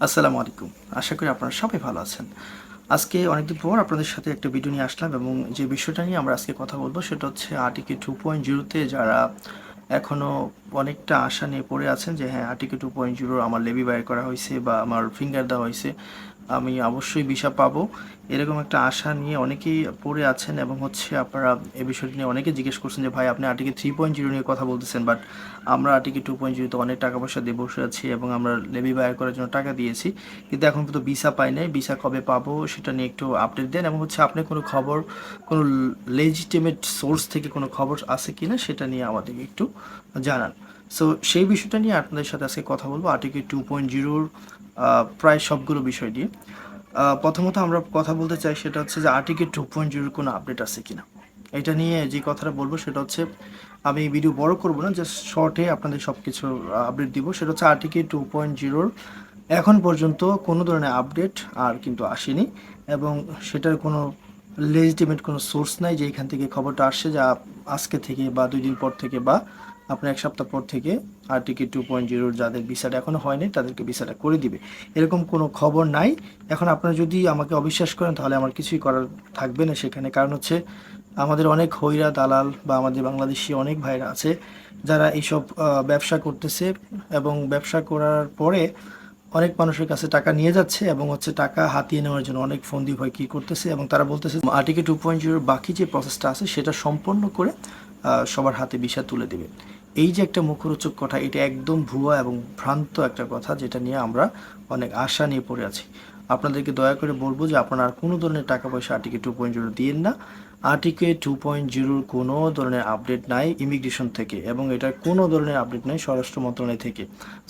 আসসালামু আলাইকুম। আশা করি আপনারা সবাই ভালো আছেন। আজকে অনেকদিন পর আপনাদের সাথে একটা ভিডিও নিয়ে আসলাম এবং যে বিষয়টা নিয়ে আমরা আজকে কথা বলব সেটা হচ্ছে আর্টিকে টু পয়েন্ট জিরোতে যারা এখনও অনেকটা আশা নিয়ে পড়ে আছেন যে হ্যাঁ আর্টিকে টু পয়েন্ট জিরো আমার লেবি বাইর করা হয়েছে বা আমার ফিঙ্গার দেওয়া হয়েছে আমি অবশ্যই ভিসা পাবো। এরকম একটা আশা নিয়ে অনেকেই পড়ে আছেন এবং হচ্ছে আপনারা এ বিষয়টি নিয়ে অনেকে জিজ্ঞেস করছেন যে, ভাই, আপনি আর্টিকে থ্রি পয়েন্ট জিরো নিয়ে কথা বলতেছেন বাট আমরা আর্টিকে টু পয়েন্ট জিরোতে অনেক টাকা পয়সা দিয়ে বসে আছি এবং আমরা লেবি বায়ার করার জন্য টাকা দিয়েছি। কিন্তু এখন পর্যন্ত ভিসা পাই নাই। ভিসা কবে পাবো সেটা নিয়ে একটু আপডেট দেন এবং হচ্ছে আপনি কোনো খবর, কোনো লেজিটিমেট সোর্স থেকে কোনো খবর আছে কি না সেটা নিয়ে আমাদেরকে একটু জানান। সো সেই বিষয়টা নিয়ে আপনাদের সাথে আজকে কথা বলব। আর্টিকে টু পয়েন্ট জিরোর প্রায় সবগুলো বিষয় দিয়ে প্রথমত আমরা কথা বলতে চাই সেটা হচ্ছে যে আর্টিকে টু পয়েন্ট জিরোর কোনো আপডেট আছে কিনা। এটা নিয়ে যে কথাটা বলব সেটা হচ্ছে, আমি ভিডিও বড় করব না জাস্ট শর্টে আপনাদের সব কিছু আপডেট দিব। সেটা হচ্ছে আর্টিকে টু পয়েন্ট জিরোর এখন পর্যন্ত কোনো ধরনের আপডেট আর কিন্তু আসেনি এবং সেটার কোনো লেজিটিমেট কোনো সোর্স নাই যে এখান থেকে খবরটা আসছে যা আজকে থেকে বা দুই দিন পর থেকে বা আপনার এক সপ্তাহ পর থেকে আর্টিকে টু পয়েন্ট জিরোর যাদের ভিসাটা এখনও হয়নি তাদেরকে ভিসাটা করে দিবে। এরকম কোনো খবর নাই। এখন আপনারা যদি আমাকে অবিশ্বাস করেন, তাহলে আমার কিছুই করার থাকবে না সেখানে। কারণ হচ্ছে আমাদের অনেক হইরা দালাল বা আমাদের বাংলাদেশি অনেক ভাইরা আছে, যারা এইসব ব্যবসা করতেছে এবং ব্যবসা করার পরে অনেক মানুষের কাছে টাকা নিয়ে যাচ্ছে এবং হচ্ছে টাকা হাতিয়ে নেওয়ার জন্য অনেক ফন্দি ভয় কি করতেছে এবং তারা বলতেছে আর্টিকে টু পয়েন্ট জিরোর বাকি যে প্রসেসটা আছে, সেটা সম্পন্ন করে সবার হাতে বিষা তুলে দেবে। এই যে একটা মুখরোচক কথা, এটা একদম ভুয়া এবং ভ্রান্ত একটা কথা যেটা নিয়ে আমরা অনেক আশা নিয়ে পড়ে আছি। আপনাদেরকে দয়া করে বলব যে আপনারা আর কোনো ধরনের টাকা পয়সা আর্টিকে টু পয়েন্ট জিরো দিয়েন না। আর্টিকে টু পয়েন্ট জিরোর কোনো ধরনের আপডেট নাই ইমিগ্রেশন থেকে এবং এটার কোনো ধরনের আপডেট নাই স্বরাষ্ট্র মন্ত্রণালয় থেকে।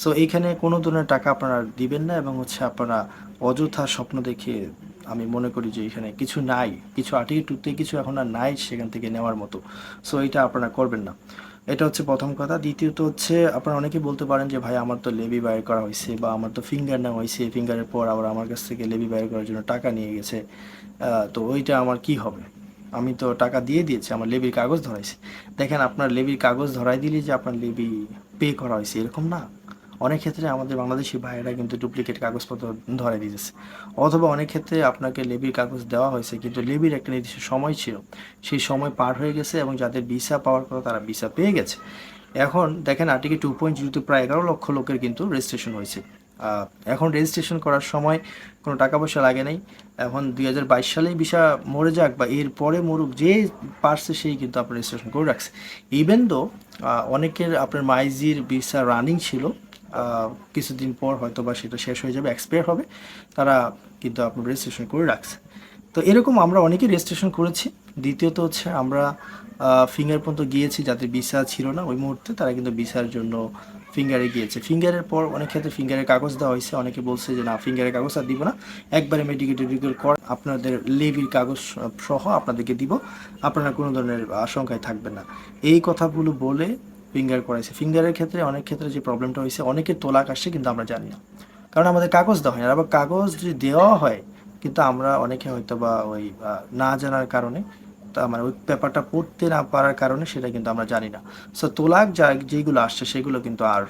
সো এইখানে কোনো ধরনের টাকা আপনারা দিবেন না এবং হচ্ছে আপনারা অযথা স্বপ্ন দেখে আমি মনে করি যে এখানে কিছু নাই, কিছু আর্টিকে টুতে কিছু এখন আর নাই সেখান থেকে নেওয়ার মতো। সো এটা আপনারা করবেন না। এটা হচ্ছে প্রথম কথা। দ্বিতীয়ত হচ্ছে, আপনারা অনেকে বলতে পারেন যে, ভাই, আমার তো লেবি বাইর করা হয়েছে বা আমার তো ফিঙ্গার নেওয়া হয়েছে। ফিঙ্গারের পর আবার আমার কাছ থেকে লেবি বাইর করার জন্য টাকা নিয়ে গেছে। তো ওইটা আমার কি হবে? আমি তো টাকা দিয়ে দিয়েছি, আমার লেবির কাগজ ধরাইছে। দেখেন, আপনার লেবির কাগজ ধরাই দিলে যে আপনার লেবি পে করা হয়েছে, এরকম না। অনেক ক্ষেত্রে আমাদের বাংলাদেশি ভাইয়েরা কিন্তু ডুপ্লিকেট কাগজপত্র ধরে দিয়েছে অথবা অনেক ক্ষেত্রে আপনাকে লেবির কাগজ দেওয়া হয়েছে, কিন্তু লেবির একটা নির্দিষ্ট সময় ছিল। সেই সময় পার হয়ে গেছে এবং যাদের ভিসা পাওয়ার কথা তারা ভিসা পেয়ে গেছে। এখন দেখেন আর্টিকে টু পয়েন্ট জিরোতে প্রায় এগারো লক্ষ লোকের কিন্তু রেজিস্ট্রেশন হয়েছে। এখন রেজিস্ট্রেশন করার সময় কোনো টাকা পয়সা লাগে নাই। এখন দুই হাজার বাইশ সালেই ভিসা মরে যাক বা এর পরে মরুক, যে পারছে সেই কিন্তু আপনার রেজিস্ট্রেশন করে রাখছে। ইভেন দো অনেকের আপনার মাইজির ভিসা রানিং ছিল কিছুদিন পর হয়তো বা সেটা শেষ হয়ে যাবে এক্সপায়ার হবে, তারা কিন্তু আপনার রেজিস্ট্রেশন করে রাখছে। তো এরকম আমরা অনেকেই রেজিস্ট্রেশন করেছি। দ্বিতীয়ত হচ্ছে আমরা ফিঙ্গার পর্যন্ত গিয়েছি, যাদের ভিসা ছিল না, ওই মুহূর্তে তারা কিন্তু ভিসার জন্য ফিঙ্গারে গিয়েছে। ফিঙ্গারের পর অনেক ক্ষেত্রে ফিঙ্গারের কাগজ দেওয়া হয়েছে। অনেকে বলছে যে, না, ফিঙ্গারের কাগজ আর দিব না। একবারে মেডিকেল টেডিকেল কর। আপনাদের লেবির কাগজ সহ আপনাদেরকে দিব। আপনারা কোনো ধরনের আশঙ্কায় থাকবেন না। এই কথাগুলো বলে ফিঙ্গার করাইছে। ফিঙ্গারের ক্ষেত্রে অনেক ক্ষেত্রে যে প্রবলেমটা হয়েছে, অনেকের তোলাক আসছে কিন্তু আমরা জানি না। কারণ আমাদের কাগজ দেওয়া হয় না। আবার কাগজ যদি দেওয়া হয়, কিন্তু আমরা অনেকে হয়তো বা ওই না জানার কারণে মানে ওই পেপারটা পড়তে না পারার কারণে সেটা কিন্তু আমরা জানি না। সো তোলাক যা যেগুলো আসছে সেগুলো কিন্তু আর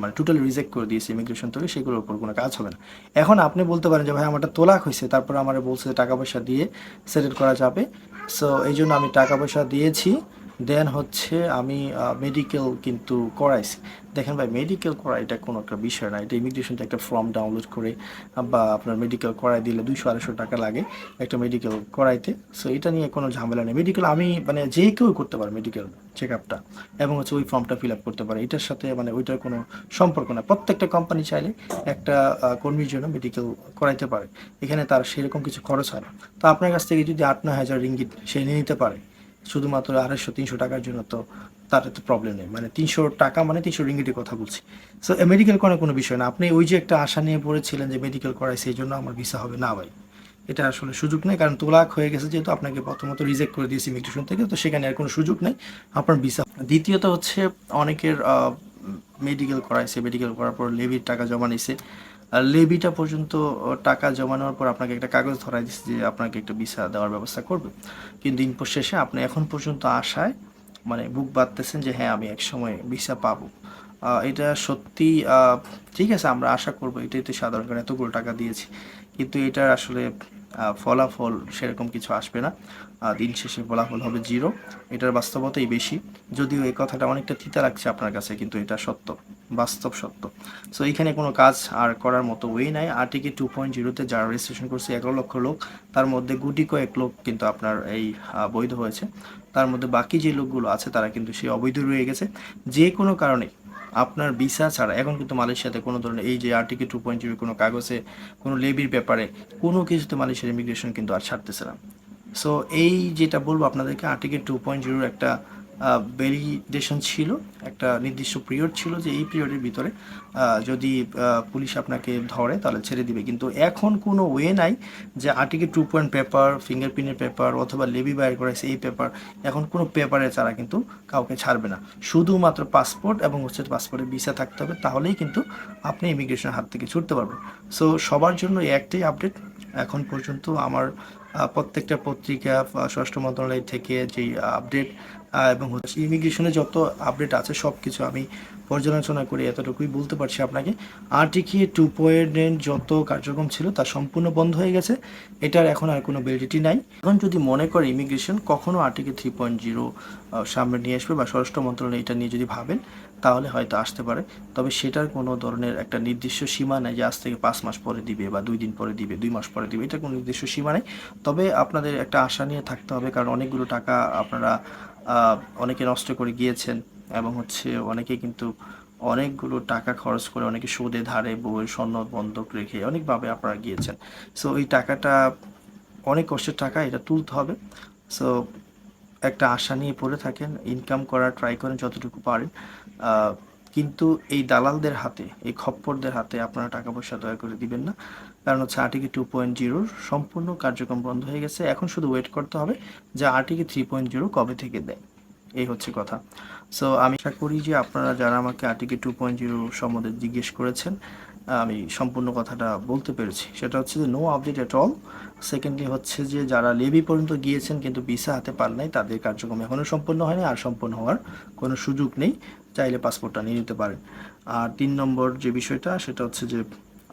মানে টোটালি রিজেক্ট করে দিয়েছে ইমিগ্রেশন থেকে সেগুলোর উপর কোনো কাজ হবে না। এখন আপনি বলতে পারেন যে, ভাই, আমারটা তোলাক হয়েছে, তারপর আমার বলছে টাকা পয়সা দিয়ে সেটেল করা যাবে। সো এই জন্য আমি টাকা পয়সা দিয়েছি। দেন হচ্ছে আমি মেডিকেল কিন্তু করাইছি। দেখেন ভাই মেডিকেল করা এটা কোনো একটা বিষয় না। এটা ইমিগ্রেশন একটা ফর্ম ডাউনলোড করে বা আপনার মেডিকেল করাই দিলে দুইশো আড়াইশো টাকা লাগে একটা মেডিকেল করাইতে। সো এটা নিয়ে কোনো ঝামেলা নেই। মেডিকেল আমি মানে যে কেউ করতে পারে মেডিকেল চেক আপটা এবং হচ্ছে ওই ফর্মটা ফিল আপ করতে পারে। এটার সাথে মানে ওইটার কোনো সম্পর্ক না। প্রত্যেকটা কোম্পানি চাইলে একটা কর্মীর জন্য মেডিকেল করাইতে পারে। এখানে তার সেরকম কিছু খরচ হয় না। তো আপনার কাছ থেকে যদি আট, নয় হাজার রিঙ্গিত সে নিয়ে নিতে পারে শুধুমাত্র আড়াইশো, তিনশো টাকার জন্য তো তার তো প্রবলেম নেই। মানে তিনশো টাকা মানে তিনশো রিঙ্গিটের কথা বলছি। সো মেডিকেল করার কোনো বিষয় না। আপনি ওই যে একটা আশা নিয়ে পড়েছিলেন যে মেডিকেল করাই সেই জন্য আমার ভিসা হবে। না ভাই, এটা আসলে সুযোগ নেই। কারণ তোলাক হয়ে গেছে যেহেতু, আপনাকে প্রথমত রিজেক্ট করে দিয়েছি ইমিগ্রেশন থেকে, তো সেখানে আর কোনো সুযোগ নেই। আপনার ভিসা দ্বিতীয়ত হচ্ছে, অনেকের মেডিকেল করাইছে। মেডিকেল করার পর লেবির টাকা জমা নিছে। লেবিটা পর্যন্ত টাকা জমানোর পর আপনাকে একটা কাগজ ধরাই দিচ্ছে যে আপনাকে একটা ভিসা দেওয়ার ব্যবস্থা করবে। কিন্তু দিন পর শেষে আপনি এখন পর্যন্ত আসায় মানে বুক বাঁধতেছেন যে হ্যাঁ আমি এক সময় ভিসা পাবো। এটা সত্যি ঠিক আছে, আমরা আশা করব, এটাই তো সাধারণ কারণ এতগুলো টাকা দিয়েছি। কিন্তু এটার আসলে ফলাফল সেরকম কিছু আসবে না। দিন শেষে ফলাফল হবে জিরো। এটার বাস্তবতাই বেশি। যদিও এই কথাটা অনেকটা তিতা লাগছে আপনার কাছে, কিন্তু এটা সত্য, বাস্তব সত্য। সো এখানে কোনো কাজ আর করার মতো ওয়ে নাই। আরটিকে টু পয়েন্ট জিরোতে যারা রেজিস্ট্রেশন করছে এগারো লক্ষ লোক, তার মধ্যে গুটি কয়েক লোক কিন্তু আপনার এই বৈধ হয়েছে। তার মধ্যে বাকি যে লোকগুলো আছে, তারা কিন্তু সেই অবৈধ রয়ে গেছে। যে কোনো কারণে আপনার ভিসা ছাড়া, এখন কিন্তু মালয়েশিয়াতে কোনো ধরনের এই যে আর্টিকে টু পয়েন্ট জিরো কোনো কাগজে, কোনো লেবির ব্যাপারে কোনো কিছুতে মালয়েশিয়ার ইমিগ্রেশন কিন্তু আর ছাড়তেছে না। সো এই যেটা বলব আপনাদেরকে আর্টিকে টু পয়েন্ট জিরোর একটা ভ্যালিডেশন ছিল, একটা নির্দিষ্ট পিরিয়ড ছিল যে এই পিরিয়ডের ভিতরে যদি পুলিশ আপনাকে ধরে তাহলে ছেড়ে দিবে। কিন্তু এখন কোনো ওয়ে নাই যে আর্টিকেল টু পয়েন্ট পেপার ফিঙ্গারপ্রিন্টের পেপার অথবা লেবি বাইর করেছে এই পেপার এখন কোনো পেপারে ছাড়া কিন্তু কাউকে ছাড়বে না। শুধুমাত্র পাসপোর্ট এবং হচ্ছে পাসপোর্টের ভিসা থাকতে হবে, তাহলেই কিন্তু আপনি ইমিগ্রেশনের হাত থেকে ছুটতে পারবেন। সো সবার জন্য এই একটাই আপডেট এখন পর্যন্ত আমার প্রত্যেকটা পত্রিকা স্বরাষ্ট্র মন্ত্রণালয় থেকে যেই আপডেট এবং হচ্ছে ইমিগ্রেশনে যত আপডেট আছে সব কিছু আমি পর্যালোচনা করে এতটুকুই বলতে পারছি আপনাকে। আরটিকে টু পয়েন্ট যত কার্যক্রম ছিল, তা সম্পূর্ণ বন্ধ হয়ে গেছে। এটার এখন আর কোনো ভ্যালিডিটি নাই। এখন যদি মনে করে ইমিগ্রেশন, কখনো আরটিকে থ্রি পয়েন্ট জিরো সামনে নিয়ে আসবে বা স্বরাষ্ট্র মন্ত্রণালয় এটা নিয়ে যদি ভাবেন, তাহলে হয়তো আসতে পারে। তবে সেটার কোনো ধরনের একটা নির্দিষ্ট সীমা নেই যে আজ থেকে পাঁচ মাস পরে দিবে বা দুই দিন পরে দিবে, দুই মাস পরে দিবে, এটা কোনো নির্দিষ্ট সীমা নেই। তবে আপনাদের একটা আশা নিয়ে থাকতে হবে, কারণ অনেকগুলো টাকা আপনারা অনেকে নষ্ট করে গিয়েছেন এবং হচ্ছে অনেকে কিন্তু অনেকগুলো টাকা খরচ করে অনেকে সুদে ধারে বই স্বর্ণ বন্ধক রেখে অনেকভাবে আপনারা গিয়েছেন। সো এই টাকাটা অনেক কষ্টের টাকা, এটা তুলতে হবে। সো একটা আশা নিয়ে পড়ে থাকেন ইনকাম করার ট্রাই করেন যতটুকু পারেন। কিন্তু এই দালালদের হাতে, এই খপ্পরদের হাতে আপনারা টাকা পয়সা দয়া করে দিবেন না। কারণ হচ্ছে আর্টিকে টু পয়েন্ট জিরোর সম্পূর্ণ কার্যক্রম বন্ধ হয়ে গেছে। এখন শুধু ওয়েট করতে হবে যে আর্টিকে থ্রি পয়েন্ট জিরো কবে থেকে দেয়। এই হচ্ছে কথা। সো আমি আশা করি যে আপনারা যারা আমাকে আর্টিকে টু পয়েন্ট জিরো সম্বন্ধে জিজ্ঞেস করেছেন আমি সম্পূর্ণ কথাটা বলতে পেরেছি। সেটা হচ্ছে যে no update at all secondly হচ্ছে যে, যারা লেবি পর্যন্ত গিয়েছেন কিন্তু ভিসা হাতে পার নাই, তাদের কার্যক্রম এখনও সম্পূর্ণ হয়নি আর সম্পূর্ণ হওয়ার কোনো সুযোগ নেই। চাইলে পাসপোর্টটা নিয়ে নিতে পারেন। আর তিন নম্বর যে বিষয়টা, সেটা হচ্ছে যে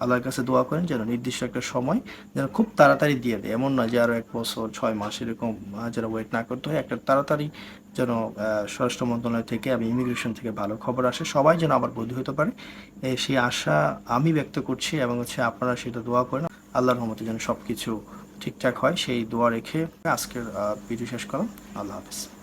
আল্লাহর কাছে দোয়া করেন যেন নির্দিষ্ট একটা সময় যেন খুব তাড়াতাড়ি দিয়ে দেয়। এমন নয় যে আরও এক বছর, ছয় মাস এরকম যেন ওয়েট না করতে হয়। একটা তাড়াতাড়ি যেন স্বরাষ্ট্র মন্ত্রণালয় থেকে আমি ইমিগ্রেশন থেকে ভালো খবর আসে। সবাই যেন আবার বৈধ হতে পারে। সেই আশা আমি ব্যক্ত করছি এবং হচ্ছে আপনারা সেটা দোয়া করেন। আল্লাহর রহমতে যেন সব কিছু ঠিকঠাক হয়। সেই দোয়া রেখে আজকের ভিডিও শেষ করলাম। আল্লাহ হাফিজ।